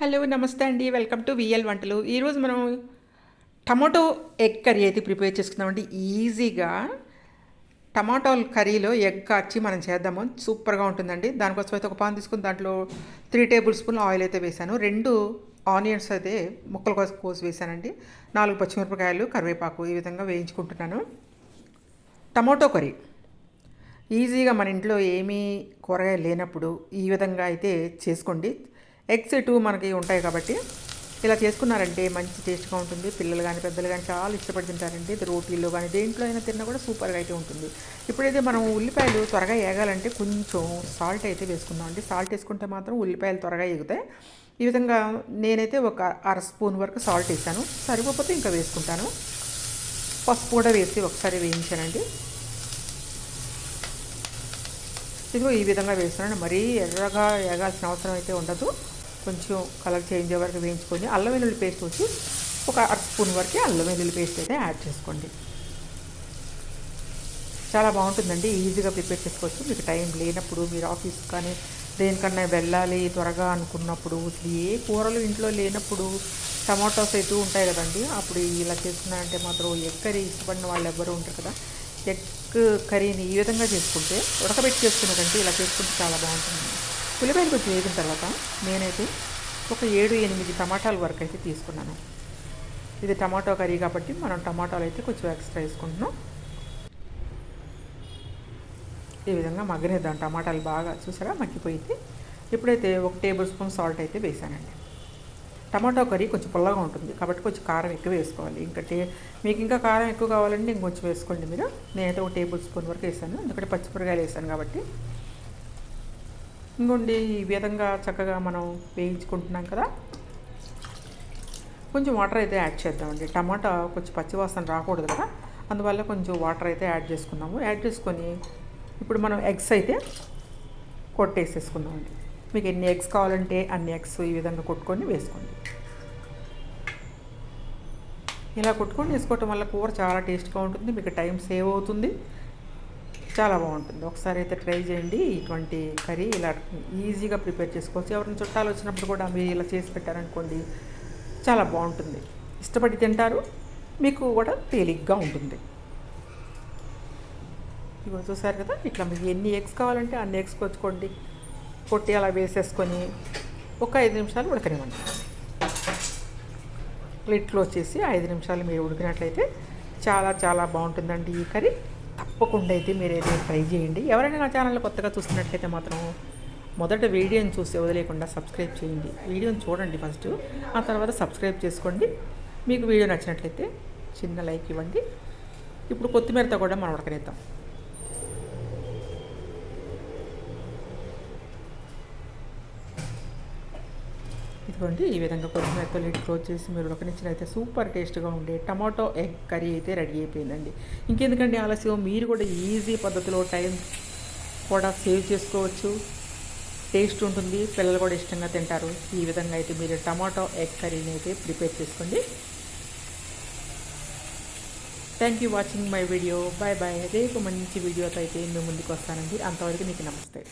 Hello నమస్తే అండి. Welcome to VL వంటలు. ఈరోజు మనం టమాటో ఎగ్ కర్రీ అయితే ప్రిపేర్ చేసుకుందామండి. ఈజీగా టమాటోల కర్రీలో ఎగ్ కార్చి మనం చేద్దాము. సూపర్గా ఉంటుందండి. దానికోసం అయితే ఒక పాన్ తీసుకుని దాంట్లో త్రీ టేబుల్ స్పూన్ ఆయిల్ అయితే వేసాను. రెండు ఆనియన్స్ అయితే ముక్కల కోసం కోసి వేసానండి. నాలుగు పచ్చిమిరపకాయలు కరివేపాకు ఈ విధంగా వేయించుకుంటున్నాను. Tomato curry. ఈజీగా మన ఇంట్లో ఏమీ కూరగాయలు లేనప్పుడు ఈ విధంగా అయితే చేసుకోండి. ఎగ్స్ టూ మనకి ఉంటాయి కాబట్టి ఇలా చేసుకున్నారంటే మంచి టేస్ట్గా ఉంటుంది. పిల్లలు కానీ పెద్దలు కానీ చాలా ఇష్టపడి తింటారండి. ఇది రోటీల్లో కానీ దేంట్లో అయినా తిన్నా కూడా సూపర్గా అయితే ఉంటుంది. ఇప్పుడైతే మనం ఉల్లిపాయలు త్వరగా ఏగాలంటే కొంచెం సాల్ట్ అయితే వేసుకుందాం అండి. సాల్ట్ వేసుకుంటే మాత్రం ఉల్లిపాయలు త్వరగా ఎగుతాయి ఈ విధంగా నేనైతే ఒక అర స్పూన్ వరకు సాల్ట్ వేసాను. సరిపోతే ఇంకా వేసుకుంటాను. పసుపు కూడా వేసి ఒకసారి వేయించానండి. ఇదిగో ఈ విధంగా వేస్తున్నాను. మరీ ఎర్రగా వేగాల్సిన అవసరం అయితే ఉండదు. కొంచెం కలర్ చేంజ్ అయ్యే వరకు వేయించుకొని అల్లం వెల్లుల్లి పేస్ట్ వచ్చి ఒక అర స్పూన్ వరకు అల్లం వెల్లుల్లి పేస్ట్ అయితే యాడ్ చేసుకోండి. చాలా బాగుంటుందండి ఈజీగా ప్రిపేర్ చేసుకోవచ్చు. మీకు టైం లేనప్పుడు మీరు ఆఫీస్ కానీ దేనికన్నా వెళ్ళాలి త్వరగా అనుకున్నప్పుడు ఏ కూరలు ఇంట్లో లేనప్పుడు టమాటోస్ అయితే ఉంటాయి కదండి. అప్పుడు ఇలా చేసుకున్నారంటే మాత్రం ఎగ్ కర్రీ ఇష్టపడిన వాళ్ళు ఎవ్వరూ ఉంటారు కదా. ఎగ్ కర్రీని ఈ విధంగా చేసుకుంటే ఉడకబెట్టి చేసుకున్నదంటే ఇలా చేసుకుంటే చాలా బాగుంటుంది ఉల్లిపాయలు కొంచెం వేగిన తర్వాత నేనైతే ఒక ఏడు ఎనిమిది టమాటాల వరకు అయితే తీసుకున్నాను. ఇది టమాటో కర్రీ కాబట్టి మనం టమాటాలు అయితే కొంచెం ఎక్స్ట్రా వేసుకుంటున్నాం. ఈ విధంగా మగ్గనిద్దాం. టమాటాలు బాగా చూసారా? మగ్గిపోయింది ఇప్పుడైతే ఒక టేబుల్ స్పూన్ సాల్ట్ అయితే వేసానండి. టమాటో కర్రీ కొంచెం పుల్లగా ఉంటుంది కాబట్టి కొంచెం కారం ఎక్కువ వేసుకోవాలి. ఇంకా టే మీకు ఇంకా కారం ఎక్కువ కావాలంటే ఇంకొంచెం వేసుకోండి మీరు. నేనైతే ఒక టేబుల్ స్పూన్ వరకు వేసాను. ఎందుకంటే పచ్చిమిరకాయలు వేసాను కాబట్టి ఇంకొండి ఈ విధంగా చక్కగా మనం వేయించుకుంటున్నాం కదా. కొంచెం వాటర్ అయితే యాడ్ చేద్దామండి. టమాటా కొంచెం పచ్చివాసన రాకూడదు కదా. అందువల్ల కొంచెం వాటర్ అయితే యాడ్ చేసుకున్నాము. యాడ్ చేసుకొని ఇప్పుడు మనం ఎగ్స్ అయితే కొట్టేసేసుకుందామండి. మీకు ఎన్ని ఎగ్స్ కావాలంటే అన్ని ఎగ్స్ ఈ విధంగా కొట్టుకొని వేసుకోండి. ఇలా కొట్టుకొని వేసుకోవటం వల్ల కూర చాలా టేస్ట్గా ఉంటుంది. మీకు టైం సేవ్ అవుతుంది. చాలా బాగుంటుంది. ఒకసారి అయితే ట్రై చేయండి. ఇటువంటి కర్రీ ఇలా ఈజీగా ప్రిపేర్ చేసుకోవచ్చు. ఎవరైనా చుట్టాలు వచ్చినప్పుడు కూడా మీరు ఇలా చేసి పెట్టారనుకోండి చాలా బాగుంటుంది. ఇష్టపడి తింటారు. మీకు కూడా తేలిగ్గా ఉంటుంది. ఇగో చూసారు కదా ఇట్లా మీకు ఎన్ని ఎగ్స్ కావాలంటే అన్ని ఎగ్స్ కొచ్చుకోండి. కొట్టి అలా వేసేసుకొని ఒక ఐదు నిమిషాలు ఉడకనివ్వండి. లిడ్ క్లోజ్ చేసి ఐదు నిమిషాలు మీరు ఉడికినట్లయితే చాలా చాలా బాగుంటుందండి ఈ కర్రీ. తప్పకుండా అయితే మీరు ఏదైనా ట్రై చేయండి. ఎవరైనా నా ఛానల్ కొత్తగా చూస్తున్నట్లయితే మాత్రం మొదట వీడియోని చూసి వదిలేకుండా సబ్స్క్రైబ్ చేయండి. వీడియోని చూడండి ఫస్ట్. ఆ తర్వాత సబ్స్క్రైబ్ చేసుకోండి. మీకు వీడియో నచ్చినట్లయితే చిన్న లైక్ ఇవ్వండి. ఇప్పుడు కొత్తిమీరతో కూడా మనం ఉడకనేద్దాం. ఇదిగోండి ఈ విధంగా కొత్తిమీరతో లిడ్ క్లోజ్ చేసి మీరు ఉడకనిచ్చినైతే సూపర్ టేస్ట్గా ఉండే టమాటో ఎగ్ కర్రీ అయితే రెడీ అయిపోయిందండి. ఇంకెందుకంటే ఆలస్యం? మీరు కూడా ఈజీ పద్ధతిలో టైం కూడా సేవ్ చేసుకోవచ్చు. టేస్ట్ ఉంటుంది పిల్లలు కూడా ఇష్టంగా తింటారు. ఈ విధంగా అయితే మీరు టమాటో ఎగ్ కర్రీని అయితే ప్రిపేర్ చేసుకోండి. Thank you watching my video bye bye రేపు మంచి వీడియోతో అయితే మేము ముందుకు వస్తానండి. అంతవరకు మీకు నమస్తే.